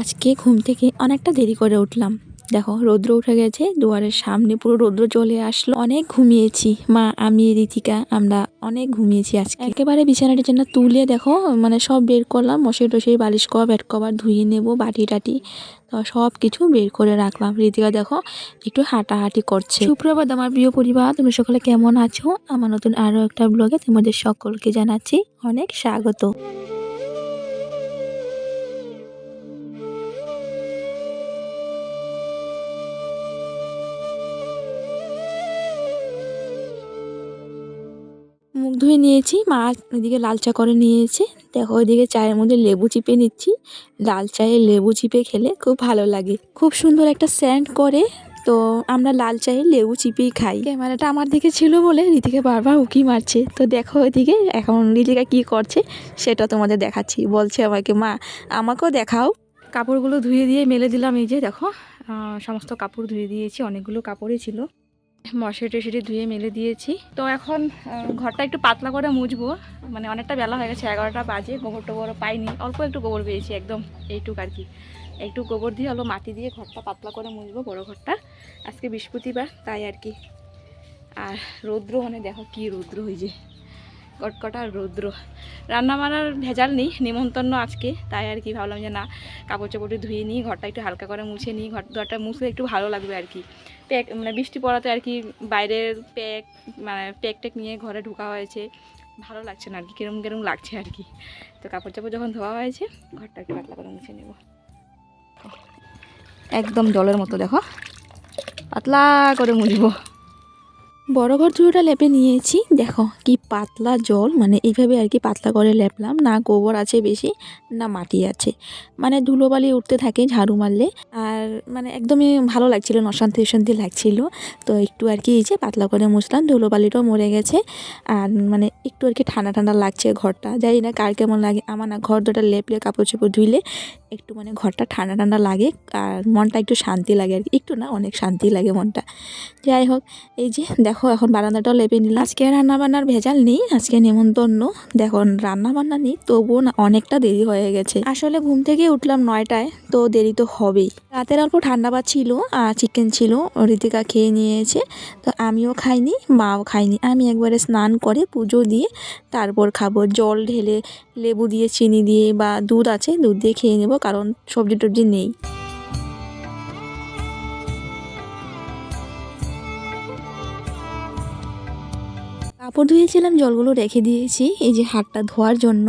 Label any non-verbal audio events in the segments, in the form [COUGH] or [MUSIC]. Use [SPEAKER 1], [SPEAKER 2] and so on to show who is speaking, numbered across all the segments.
[SPEAKER 1] আজকে ঘুম থেকে অনেকটা দেরি করে উঠলাম। দেখো, রৌদ্র উঠে গেছে, দুয়ারের সামনে পুরো রৌদ্র চলে আসলো। অনেক ঘুমিয়েছি। মা, আমি, রিতিকা, আমরা অনেক ঘুমিয়েছি আজকে। একেবারে বিছানাটি জন্য তুলে দেখো মানে সব বের করলাম মশাই টসে বালিশ কভার ব্যাট কভার ধুয়ে নেব, বাটি টাটি, তো সব কিছু বের করে রাখলাম। রীতিকা, দেখো, একটু হাঁটাহাঁটি করছে। সুপ্রভাত, আমার প্রিয় পরিবার, তুমি সকলে কেমন আছো? আমার নতুন আরও একটা ব্লগে তোমাদের সকলকে জানাচ্ছি অনেক স্বাগত। ধুয়ে নিয়েছি। মা ওইদিকে লাল চা করে নিয়েছে। দেখো ওইদিকে চায়ের মধ্যে লেবু চিপে নিচ্ছি। লাল চায়ে লেবু চিপে খেলে খুব ভালো লাগে। খুব সুন্দর একটা স্যান্ড করে। তো আমরা লাল চায়ে লেবু চিপেই খাই। ক্যামেরাটা আমার দিকে ছিল বলে ঋতিকে বারবার উকি মারছে। তো দেখো ওইদিকে এখন ঋতিকা কি করছে সেটা তোমাদের দেখাচ্ছি। বলছে আমাকে, মা, আমাকেও দেখাও। কাপড়গুলো ধুয়ে দিয়ে মেলে দিলাম এই যে দেখো। সমস্ত কাপড় ধুয়ে দিয়েছি। অনেকগুলো কাপড়ই ছিল। মশারি টশারি ধুয়ে মেলে দিয়েছি। তো এখন ঘরটা একটু পাতলা করে মুছবো। মানে অনেকটা বেলা হয়ে গেছে, এগারোটা বাজে, গোবর টোবর পাইনি। অল্প একটু গোবর পেয়েছি, একদম এইটুক আর কি। একটু গোবর দিয়ে হলো মাটি দিয়ে ঘরটা পাতলা করে মুছবো, বড় ঘরটা। আজকে বৃহস্পতিবার, তাই আর কি। আর রৌদ্র মানে দেখো কি রৌদ্র হয়েছে কটকটা রৌদ্র। রান্না বান্নার ভেজাল নেই নিমন্ত্রণ আজকে। তাই আর কি ভাবলাম যে না কাপড় চাপড় ধুয়ে নিই, ঘরটা একটু হালকা করে মুছে নিই, ঘর ঘরটা মুছলে একটু ভালো লাগবে আর কি। প্যাক মানে বৃষ্টি পড়াতে আর কি বাইরের প্যাক মানে প্যাক ট্যাক নিয়ে ঘরে ঢোকা হয়েছে। ভালো লাগছে না আর কি, কিরম কিরম লাগছে আর কি। তো কাপড় চাপড় যখন ধোয়া হয়েছে, ঘরটা একটু পাতলা করে মুছে নেব। একদম জলের মতো দেখো, পাতলা করে মুছবো। বড় ঘর ঝুড়োটা লেপে নিয়েছি। দেখো কি পাতলা জল মানে এইভাবে আর কি পাতলা করে লেপলাম। না গোবর আছে বেশি, না মাটি আছে। মানে ধুলোবালি উঠতে থাকে ঝাড়ু মারলে। আর মানে একদমই ভালো লাগছিল, অশান্তি অশান্তি লাগছিল। তো একটু আর কি এই যে পাতলা করে মুছলাম, ধুলোবালিটাও মরে গেছে। আর মানে একটু আর কি ঠান্ডা ঠান্ডা লাগছে ঘরটা। জানি না কার কেমন লাগে, আমার না ঘর দুটা লেপলে, কাপড় চোপড় ধুইলে একটু মানে ঘরটা ঠান্ডা ঠান্ডা লাগে। আর মনটা একটু শান্তি লাগে আর কি। একটু না, অনেক শান্তি লাগে মনটা। যাই হোক, এই যে দেখো এখন বারান্দাটাও লেপে নিলাম। আজকে রান্না বান্নার ভেজাল নেই, আজকে নেমন্তন্ন। দেখো রান্না বান্না নেই, তবুও অনেকটা দেরি হয়ে গেছে। আসলে ঘুম থেকে উঠলাম নয়টায়, তো দেরি তো হবেই। রাতের অল্প ঠান্ডা বা ছিল আর চিকেন ছিল ঋতিকা খেয়ে নিয়েছে, তো আমিও খাইনি, মাও খাইনি। আমি একবারে স্নান করে পুজো দিয়ে তারপর খাব। জল ঢেলে লেবু দিয়ে, চিনি দিয়ে বা দুধ আছে, দুধ দিয়ে খেয়ে নেব, কারণ সবজি টবজি নেই। কাপড় ধুয়েছিলাম, জলগুলো রেখে দিয়েছি, এই যে হাতটা ধোয়ার জন্য।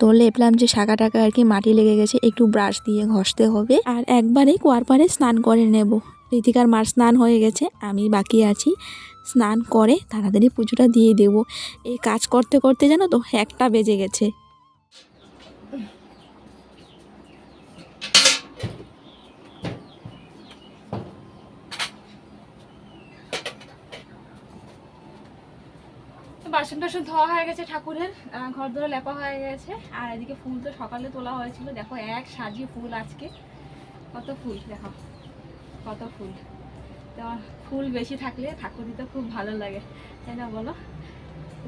[SPEAKER 1] তো লেপলাম যে শাঁকা টাকা আর কি মাটি লেগে গেছে, একটু ব্রাশ দিয়ে ঘষতে হবে। আর একবারে কুয়ার স্নান করে নেব। ঋতিকার মার স্নান হয়ে গেছে, আমি বাকি আছি। স্নান করে তাড়াতাড়ি পুজোটা দিয়ে দেব। এই কাজ করতে করতে জানো তো একটা বেজে গেছে। বাসন টাসন ধোয়া হয়ে গেছে ঠাকুরের ঘর ধরে লেপা হয়ে গেছে। আর এদিকে ফুল তো সকালে তোলা হয়েছিল। দেখো এক সাজি ফুল আজকে। কত ফুল দেখো। কত ফুল। তো ফুল বেশি থাকলে ঠাকুর দিতে খুব ভালো লাগে তাই না বলো?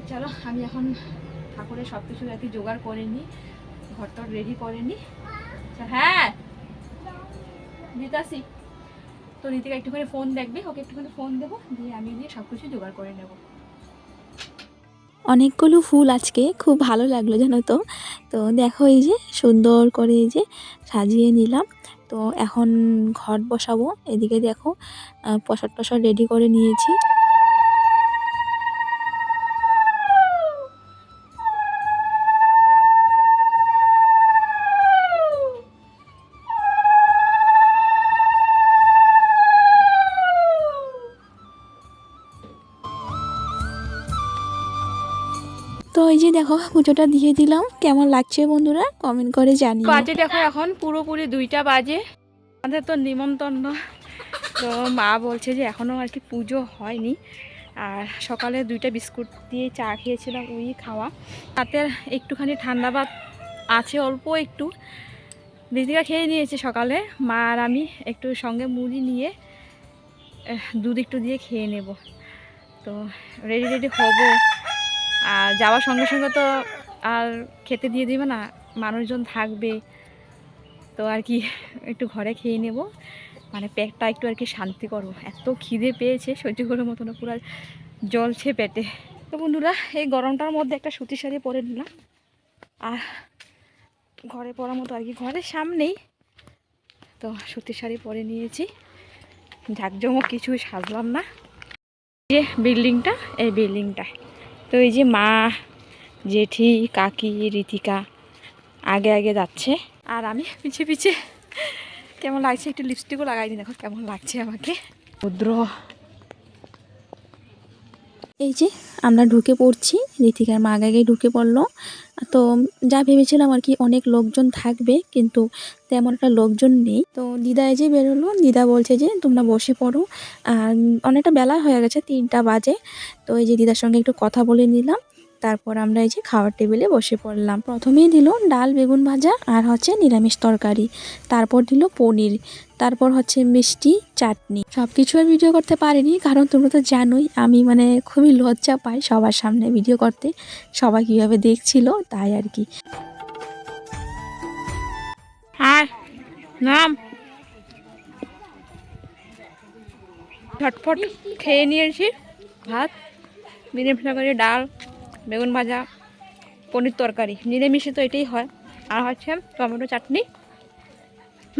[SPEAKER 1] চলো আমি এখন ঠাকুরের সব কিছু আর কি জোগাড় করে নিই ঘরটা রেডি করে নিই। আচ্ছা, হ্যাঁ! দিতাসি তো নীতিকা একটুখানি ফোন দেখবে ওকে একটুখানি ফোন দেবো দিয়ে আমি দিয়ে সব কিছু জোগাড় করে নেব। অনেকগুলো ফুল আজকে, খুব ভালো লাগল জানো তো। তো দেখো এই যে সুন্দর করে এই যে সাজিয়ে নিলাম। তো এখন ঘট বসাবো। এদিকে দেখো প্রসাদ টসাদ রেডি করে নিয়েছি। যে দেখো পুজোটা দিয়ে দিলাম। কেমন লাগছে বন্ধুরা? কমেন্ট করে জানি বাজে দেখো এখন, পুরোপুরি দুইটা বাজে। আমাদের তো নিমন্ত্রণ। তো মা বলছে যে এখনও আর কি পুজো হয়নি। আর সকালে দুইটা বিস্কুট দিয়ে চা খেয়েছিলাম, ওই খাওয়া। রাতের একটুখানি ঠান্ডা ভাত আছে অল্প একটু। দিদিকা খেয়ে নিয়েছে সকালে, মা আর আমি একটু সঙ্গে মুড়ি নিয়ে দুধ একটু দিয়ে খেয়ে নেব। তো রেডি রেডি হব। আর যাওয়ার সঙ্গে সঙ্গে তো আর খেতে দিয়ে দিবে না, মানুষজন থাকবে।
[SPEAKER 2] তো আর কি, একটু ঘরে খেয়ে নেব। মানে পেটটা একটু আর কি শান্তি করব। এত খিদে পেয়েছে, সহ্য করার মতো না, পুরো জলছে পেটে। তো বন্ধুরা, এই গরমটার মধ্যে একটা সুতির শাড়ি পরে নিলাম। আর ঘরে পরার মতো আর কি, ঘরের সামনেই তো সুতির শাড়ি পরে নিয়েছি। ঝাঁকজমক কিছু সাজলাম না। যে বিল্ডিংটা, এই বিল্ডিংটা তো এই যে মা, জেঠি, কাকি, রীতিকা আগে আগে যাচ্ছে। আর আমি পিছিয়ে পিছিয়ে কেমন লাগছে? একটু লিপস্টিকও লাগাই দিন, দেখো কেমন লাগছে আমাকে। রুদ্র এই যে আমরা ঢুকে পড়ছি, ঋতিকার মা আগে ঢুকে পড়ল। তো যা ভেবেছিলাম আর কি অনেক লোকজন থাকবে, কিন্তু তেমন একটা লোকজন নেই। তো দিদা এই যে বেরোলো, দিদা বলছে যে তোমরা বসে পড়ো। আর অনেকটা বেলা হয়ে গেছে, তিনটা বাজে। তো এই যে দিদার সঙ্গে একটু কথা বলে নিলাম। তারপর আমরা এই যে খাওয়ার টেবিলে বসে পড়লাম। প্রথমেই দিল ডাল, বেগুন ভাজা আর হচ্ছে নিরামিষ তরকারি। তারপর দিল পনির। তারপর হচ্ছে মিষ্টি, চাটনি। সব কিছু আর ভিডিও করতে পারিনি, কারণ তোমরা তো জানোই, আমি মানে খুবই লজ্জা পাই সবার সামনে ভিডিও করতে। সবাই কীভাবে দেখছিল, তাই আর কি। নাম? ঝটফট খেয়ে নিয়ে নিয়েছি ভাত নিরামিষ তরকারি, ডাল, বেগুন ভাজা, পনির তরকারি। নিরামিষে তো এটাই হয়। আর হচ্ছে টমেটো চাটনি।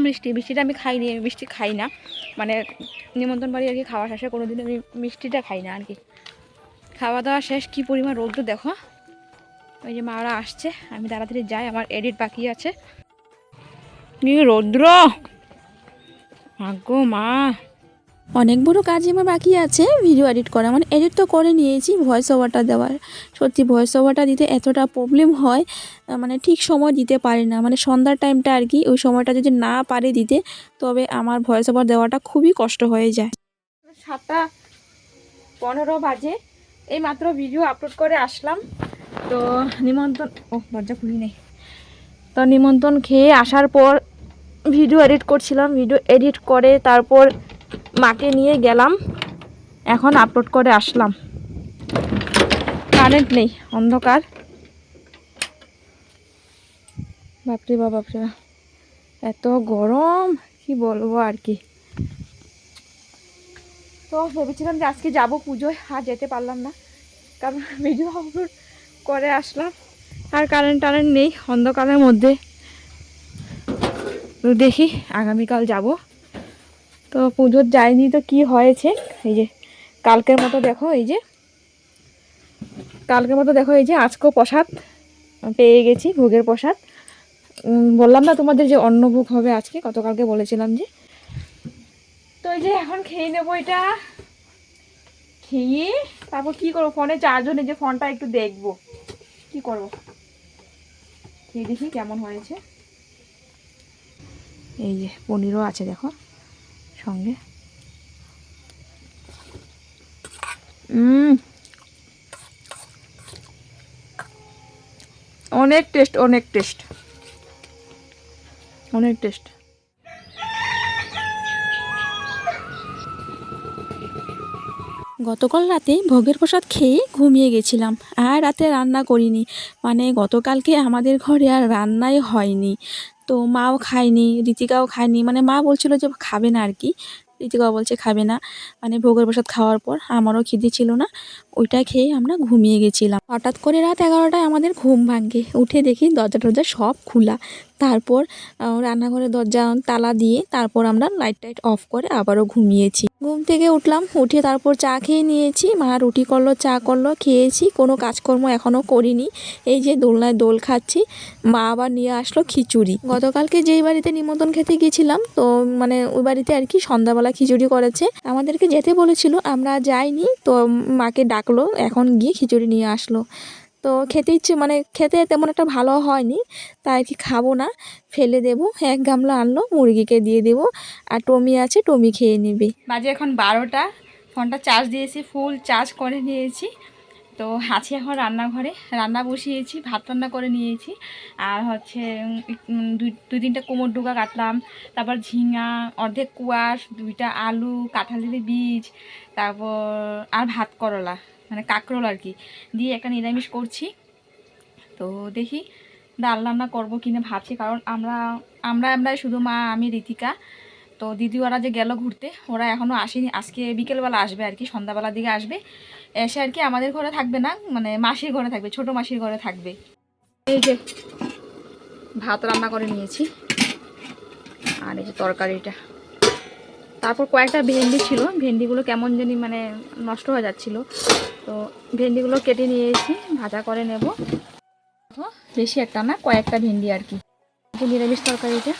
[SPEAKER 2] মিষ্টি, মিষ্টিটা আমি খাই নি মিষ্টি খাই না। মানে নিমন্ত্রণ বাড়ি আর কি খাওয়া শেষে কোনো দিন আমি মিষ্টিটা খাই না আর কি। খাওয়া দাওয়া শেষ, কী পরিমাণ রোদ্র দেখো। ওই যে মারা আসছে, আমি তাড়াতাড়ি যাই, আমার এডিট বাকি আছে। রৌদ্র! ভাগ্য মা! অনেক বড় কাজই আমার বাকি আছে। ভিডিও এডিট করা। মানে এডিট তো করে নিয়েছি ভয়েস ওভারটা দেওয়ার। সত্যি ভয়েস ওভারটা দিতে এতটা প্রবলেম হয় মানে ঠিক সময় দিতে পারি না। মানে সন্ধ্যার টাইমটা আর কি, ওই সময়টা যদি না পারে দিতে, তবে আমার ভয়েস ওভার দেওয়াটা খুবই কষ্ট হয়ে যায়। সাতটা পনেরো বাজে, এই মাত্র ভিডিও আপলোড করে আসলাম। তো নিমন্ত্রণ, ও, দরজা খুলি নেই। তো নিমন্ত্রণ খেয়ে আসার পর ভিডিও এডিট করছিলাম। ভিডিও এডিট করে তারপর মাকে নিয়ে গেলাম। এখন আপলোড করে আসলাম। কারেন্ট নেই, অন্ধকার। বাপরে বা বাপরে বাপ। এত গরম, কি বলব আর কি। তো ভেবেছিলাম যে আজকে যাব পুজোয়, আর যেতে পারলাম না। কারণ ভিডিও আপলোড করে আসলাম। আর কারেন্ট টারেন্ট নেই, অন্ধকারের মধ্যে। দেখি, আগামীকাল যাব। তো পুজোর যায়নি তো কি হয়েছে? এই যে কালকের মতো দেখো, এই যে কালকের মতো দেখো, এই যে আজকেও প্রসাদ পেয়ে গেছি, ভোগের প্রসাদ। বললাম না তোমাদের যে অন্নভোগ হবে আজকে, গতকালকে বলেছিলাম যে। তো এই যে এখন খেয়ে নেব এটা। খেয়ে তারপর কি করব? ফোনে চার্জও নেই যে ফোনটা একটু দেখব। কি করব? খেয়ে দেখি কেমন হয়েছে। এই যে পনিরও আছে দেখো। সঙ্গে। অনেক টেস্ট অনেক টেস্ট। অনেক টেস্ট। গতকাল রাতে ভোগের প্রসাদ খেয়ে ঘুমিয়ে গেছিলাম, আর রাতে রান্না করিনি। মানে গতকালকে আমাদের ঘরে আর রান্নাই হয়নি। তো মাও খায়নি ঋতিকাও খায়নি মানে মা বলছিল যে খাবে না আর কি ঋতিকাও বলছে খাবে না। মানে ভোগের প্রসাদ খাওয়ার পর আমারও খিদে ছিল না, ওইটা খেয়ে আমরা ঘুমিয়ে গেছিলাম। হঠাৎ করে রাত এগারোটায় আমাদের ঘুম ভাঙে। উঠে দেখি দরজা টরজা সব খোলা। তারপর রান্নাঘরের দরজা, তালা দিয়ে তারপর আমরা লাইট টাইট অফ করে আবারও ঘুমিয়েছি। ঘুম থেকে উঠলাম, উঠে তারপর চা খেয়ে নিয়েছি। মা রুটি করল, চা করল, খেয়েছি। কোনো কাজকর্ম এখনও করিনি। এই যে দোলনায় দোল খাচ্ছি, মা আবার নিয়ে আসলো খিচুড়ি। গতকালকে যেই বাড়িতে নিমন্ত্রণ খেতে গেছিলাম, তো মানে ওই বাড়িতে আর কি সন্ধ্যাবেলা খিচুড়ি করেছে। আমাদেরকে যেতে বলেছিল, আমরা যাইনি, তো মাকে ডাকলো, এখন গিয়ে খিচুড়ি নিয়ে আসলো। তো খেতে ইচ্ছে মানে খেতে তেমন একটা ভালো হয়নি, তাই কি খাব না। ফেলে দেবো, এক গামলা আনলো, মুরগিকে দিয়ে দেবো, আর টমি আছে, টমি খেয়ে নেবে। বাজে এখন বারোটা, ফোনটা চার্জ দিয়েছি, ফুল চার্জ করে নিয়েছি। তো আছি এখন রান্নাঘরে, রান্না বসিয়েছি, ভাত রান্না করে নিয়েছি, আর হচ্ছে দুই তিনটা কোমর ডুগা কাটলাম, তারপর ঝিঙা, অর্ধেক কুয়াশ, দুইটা আলু কাঁঠালের বীজ, তারপর, আর ভাত করলা। মানে কাঁকরোল আর কি। দিয়ে একটা নিরামিষ করছি। তো দেখি ডাল রান্না করব কিনা ভাবছি, কারণ আমরা আমরা আমরা শুধু মা, আমি, রীতিকা। তো দিদি ওরা যে গেল ঘুরতে, ওরা এখনও আসেনি। আজকে বিকেলবেলা আসবে আর কি, সন্ধ্যাবেলার দিকে আসবে। এসে আর কি আমাদের ঘরে থাকবে না মানে মাসির ঘরে থাকবে, ছোট মাসির ঘরে থাকবে। এই যে ভাত রান্না করে নিয়েছি। আর এই যে তরকারিটা তারপর কয়েকটা ভেন্ডি ছিল। ভেন্ডিগুলো কেমন জানি মানে নষ্ট হয়ে যাচ্ছিল। তো ভেন্ডিগুলো কেটে নিয়েছি, ভাজা করে নেব। বেশি একটা না, কয়েকটা ভেন্ডি আর কি। নিরামিষ তরকারিটা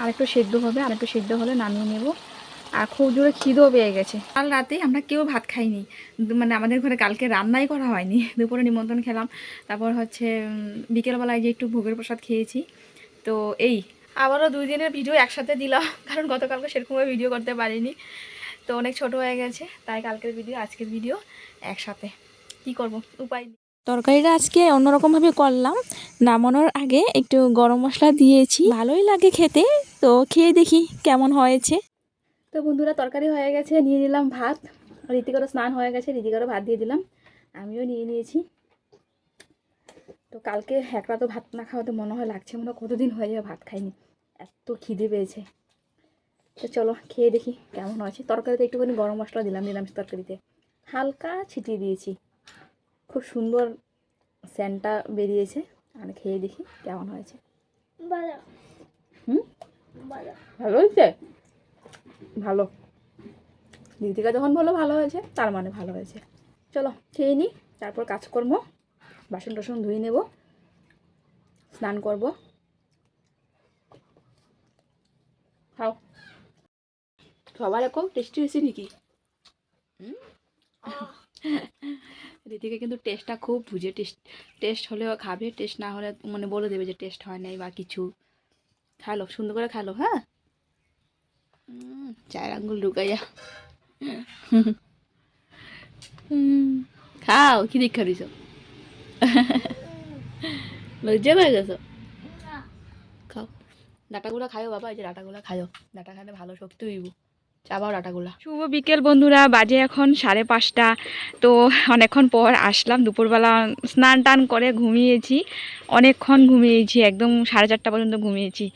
[SPEAKER 2] আর একটু সেদ্ধ হবে, আর একটু সেদ্ধ হলে নামিয়ে নেব। আর খুব জোরে খিদেও পেয়ে গেছে। কাল রাতে আমরা কেউ ভাত খাইনি। মানে আমাদের ঘরে কালকে রান্নাই করা হয়নি। [LAUGHS] দুপুরে নিমন্ত্রণ খেলাম। তারপর হচ্ছে বিকেলবেলায় যে একটু ভোগের প্রসাদ খেয়েছি। তো এই আবারও দুই দিনের ভিডিও একসাথে দিলাম [LAUGHS] কারণ গতকালকে সেরকমভাবে ভিডিও করতে পারিনি। তো অনেক ছোট হয়ে গেছে তাই কালকের ভিডিও আজকের ভিডিও একসাথে। কি করব? উপায় নেই। তরকারিটা আজকে অন্যরকমভাবে করলাম। নামানোর আগে একটু গরম মশলা দিয়েছি। ভালোই লাগে খেতে তো খেয়ে দেখি কেমন হয়েছে। তো বন্ধুরা তরকারি হয়ে গেছে নিয়ে নিলাম ভাত। রীতিকারও স্নান হয়ে গেছে রীতিকারও ভাত দিয়ে দিলাম। আমিও নিয়ে নিয়েছি। তো কালকে একরা তো ভাত না খাওয়াতে মনে হয় লাগছে মনে হয় কতদিন হয়ে যাবে ভাত খাইনি। এত খিদে পেয়েছে। তো চলো খেয়ে দেখি কেমন হয়েছে। তরকারিতে একটুখানি গরম মশলা দিলাম নিরামিষ তরকারিতে। হালকা ছিটিয়ে দিয়েছি। খুব সুন্দর স্যান্টটা বেরিয়েছে। আর খেয়ে দেখি কেমন হয়েছে।
[SPEAKER 3] ভালো।
[SPEAKER 2] হুম?
[SPEAKER 3] ভালো।
[SPEAKER 2] ভালো হয়েছে? ভালো। দিদিকা যখন বলল ভালো হয়েছে তার মানে ভালো হয়েছে। চলো খেয়ে নিই তারপর কাজকর্ম বাসন টাসন ধুয়ে নেব স্নান করব। খাও। সবার এখন টেস্টি হয়েছে নাকি? দিদিকে কিন্তু টেস্টটা খুব বুঝে টেস্ট টেস্ট হলেও খাবে টেস্ট না হলে মানে বলে দেবে যে টেস্ট হয় নাই বা কিছু। খালো সুন্দর করে খালো হ্যাঁ? চায়ের আঙ্গুল ঢুকাইয়া। হুম, খাও কি দীক্ষা দিছ? [LAUGHS] লজ্জা হয়ে গেছো? খাও। ডাটাগুলো খাও বাবা এই যে ডাটাগুলো খাও ডাটা খাইলে ভালো শক্তি হইব। চাবাও ডাটাগুলা। শুভ বিকেল বন্ধুরা বাজে এখন সাড়ে পাঁচটা। তো অনেকক্ষণ পর আসলাম দুপুরবেলা স্নান টান করে ঘুমিয়েছি। অনেকক্ষণ ঘুমিয়েছি একদম সাড়ে চারটা পর্যন্ত ঘুমিয়েছি।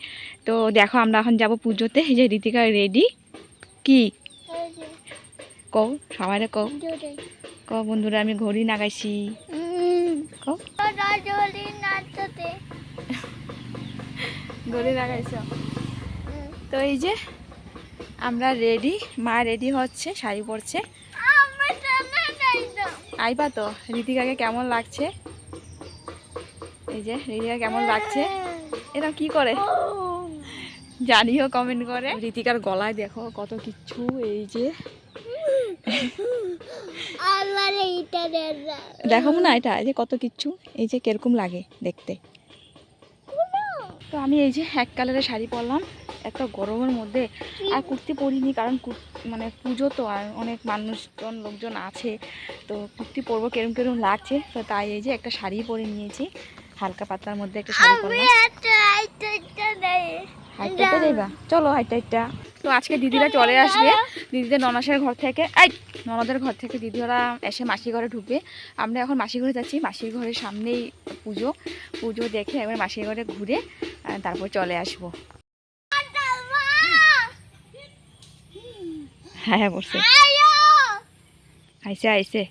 [SPEAKER 2] তো দেখো আমরা এখন যাব পুজোতে। এই যে রীতিকা রেডি। কি? কও সবাই কও। কও বন্ধুরা আমি ঘড়ি নাগাইছি
[SPEAKER 3] নাচতে
[SPEAKER 2] ঘড়ি লাগাইছ? তো এই যে আমরা রেডি মা রেডি হচ্ছে, শাড়ি পরছে। আইবা তো রীতিকাকে কেমন লাগছে? এই যে রীতিকা কেমন লাগছে? এরকম কি করে? জানিও কমেন্ট করে। রীতিকার গলায় দেখো কত কিচ্ছু, এই যে।
[SPEAKER 3] আমার এইটা
[SPEAKER 2] দেখো না এটা এই যে কত কিচ্ছু এই যে কীরকম লাগে দেখতে। তো আমি এই যে এক কালারের শাড়ি পরলাম একটা গরমের মধ্যে। আর কুর্তি পরিনি কারণ কুর- মানে পুজো তো আর অনেক মানুষজন লোকজন আছে। তো কুর্তি পরবো কেরম কেরম লাগছে তো তাই এই যে একটা শাড়ি পরে নিয়েছি। হালকা পাতলার মধ্যে একটা শাড়ি পরলাম। চলো হাইটটা তো আজকে দিদিরা চলে আসবে দিদিদের ননাসের ঘর থেকে। এই! ননদের ঘর থেকে দিদিরা এসে মাসির ঘরে ঢুকবে। আমরা এখন মাসির ঘরে যাচ্ছি। মাসির ঘরের সামনেই পুজো। পুজো দেখে একবার মাসির ঘরে ঘুরে তারপর চলে আসব। হ্যাঁ হ্যাঁ আইসে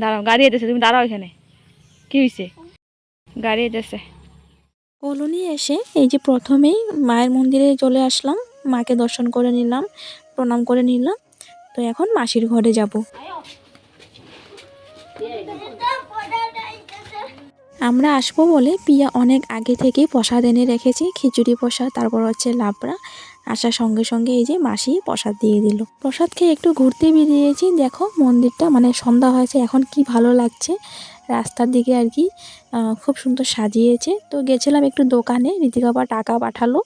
[SPEAKER 2] দাঁড়াও, গাড়ি তুমি দাঁড়াও হয়েছে গাড়ি কলোনি এসে এই যে প্রথমেই মায়ের মন্দিরে চলে আসলাম। মাকে দর্শন করে নিলাম, প্রণাম করে নিলাম। তো এখন মাসির ঘরে যাব। আমরা আসব বলে পিয়া অনেক আগে থেকেই প্রসাদ এনে রেখেছি, খিচুড়ি প্রসাদ, তারপর হচ্ছে লাবড়া। আসার সঙ্গে সঙ্গে এই যে মাসি প্রসাদ দিয়ে দিল। প্রসাদ খেয়ে একটু ঘুরতে বেরিয়েছি, দেখো মন্দিরটা মানে সন্ধ্যা হয়েছে, এখন কি ভালো লাগছে। রাস্তার দিকে আর কি খুব সুন্দর সাজিয়েছে। তো গেছিলাম একটু দোকানে রীতিকা বা টাকা পাঠালো,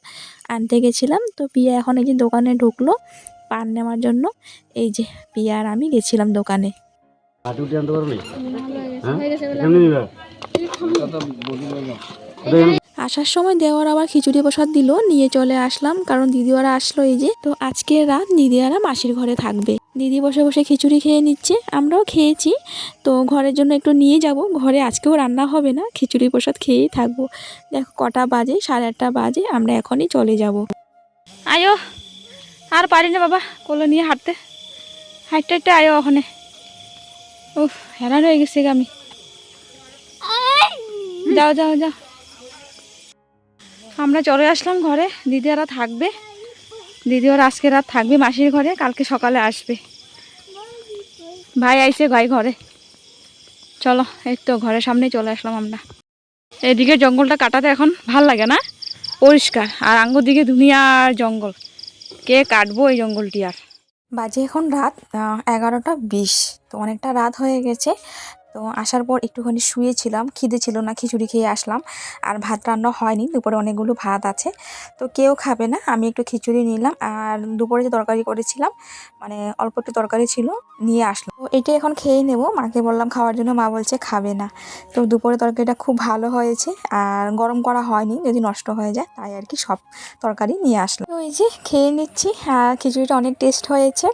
[SPEAKER 2] আনতে গেছিলাম। তো পিয়া এখন এই যে দোকানে ঢুকলো পান নেওয়ার জন্য। এই যে পিয়া আর আমি গেছিলাম দোকানে।
[SPEAKER 4] হ্যাঁ?
[SPEAKER 2] আসার সময় দেওয়ার আবার খিচুড়ি প্রসাদ দিল নিয়ে চলে আসলাম কারণ দিদিওরা আসলো এই যে। তো আজকে রাত দিদিওরা মাসির ঘরে থাকবে।
[SPEAKER 1] দিদি বসে বসে খিচুড়ি খেয়ে নিচ্ছে আমরাও খেয়েছি। তো ঘরের জন্য একটু নিয়ে যাব। ঘরে আজকেও রান্না হবে না খিচুড়ি প্রসাদ খেয়েই থাকব। দেখো কটা বাজে সাড়ে আটটা বাজে আমরা এখনই চলে যাব। আয়ো আর পারি না বাবা, কোলে নিয়ে হাঁটতে। হাঁটতে হাঁটতে আয়ো ওখানে। উফ, হেরান হয়ে গেছে আমি। যাও যাও যাও। আমরা চলে আসলাম ঘরে, দিদি ওরা থাকবে। দিদি ওরা আজকে রাত থাকবে মাসির ঘরে, কালকে সকালে আসবে। ভাই আইসে ভাই ঘরে। চলো, এই তো ঘরের সামনে চলে আসলাম আমরা। এদিকে জঙ্গলটা কাটাতে এখন ভালো লাগে না। পরিষ্কার, আর আঙ্গুর দিকে দুনিয়ার জঙ্গল। কে কাটবো এই জঙ্গলটি আর? বাজে এখন রাত এগারোটা বিশ, তো অনেকটা রাত হয়ে গেছে। তো আসার পর একটুখানি শুয়েছিলাম, খিদে ছিল না, খিচুড়ি খেয়ে আসলাম। আর ভাত রান্না হয়নি, দুপুরে অনেকগুলো ভাত আছে। তো কেউ খাবে না, আমি একটু খিচুড়ি নিলাম আর দুপুরে যে তরকারি করেছিলাম মানে অল্প একটু তরকারি ছিল, নিয়ে আসলাম। তো এটা এখন খেয়ে নেব, মাকে বললাম খাওয়ার জন্য, মা বলছে খাবে না। তো দুপুরে তরকারিটা খুব ভালো হয়েছে আর গরম করা হয়নি, যদি নষ্ট হয়ে যায়, তাই আর কি সব তরকারি নিয়ে আসলাম। তো এই যে খেয়ে নিচ্ছি খিচুড়িটা অনেক টেস্ট হয়েছে।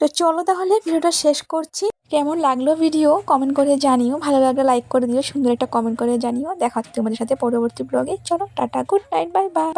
[SPEAKER 1] তো চলো তাহলে, ভিডিওটা শেষ করছি। কেমন লাগল ভিডিও কমেন্ট করে জানিও। ভালো লাগলে লাইক করে দিও। সুন্দর একটা কমেন্ট করে জানিও। দেখা হচ্ছে তোমাদের সাথে পরবর্তী ব্লগে চলো, tata. Good night bye bye